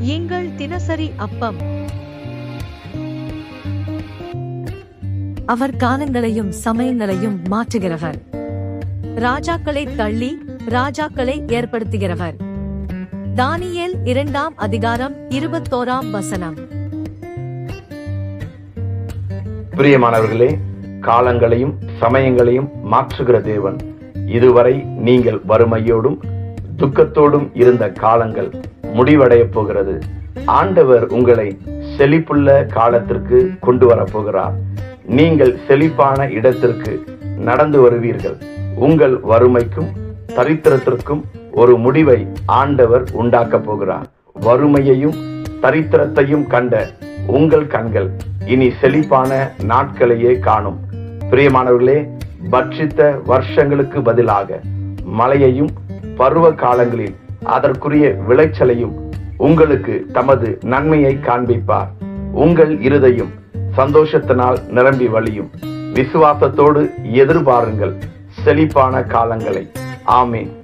எங்கள் தினசரி அப்பம். அவர் காலங்களையும் சமயங்களையும் மாற்றுகிறவர். ராஜாக்களை தள்ளி ராஜாக்களை ஏற்படுத்துகிறவர். தானியல் இரண்டாம் அதிகாரம் இருபத்தோராம் வசனம். பிரியமானவர்களே காலங்களையும் சமயங்களையும் மாற்றுகிற தேவன். இதுவரை நீங்கள் வறுமையோடும் துக்கத்தோடும் இருந்த காலங்கள் முடிவடைய போகிறது. ஆண்டவர் உங்களை செழிப்புள்ள காலத்திற்கு கொண்டு வர போகிறார். நீங்கள் செழிப்பான இடத்திற்கு நடந்து வருவீர்கள். உங்கள் வறுமைக்கும் தரித்திரத்திற்கும் ஒரு முடிவை ஆண்டவர் உண்டாக்க போகிறார். வறுமையையும் தரித்திரத்தையும் கண்ட உங்கள் கண்கள் இனி செழிப்பான நாட்களையே காணும். பிரியமானவர்களே பட்சித்த வருஷங்களுக்கு பதிலாக மழையையும் பருவ காலங்களில் அதற்குரிய விளைச்சலையும் உங்களுக்கு தமது நன்மையை காண்பிப்பார். உங்கள் இருதையும் சந்தோஷத்தினால் நிரம்பி வழியும். விசுவாசத்தோடு எதிர்பாருங்கள். செழிப்பான காலங்களை. ஆமேன்.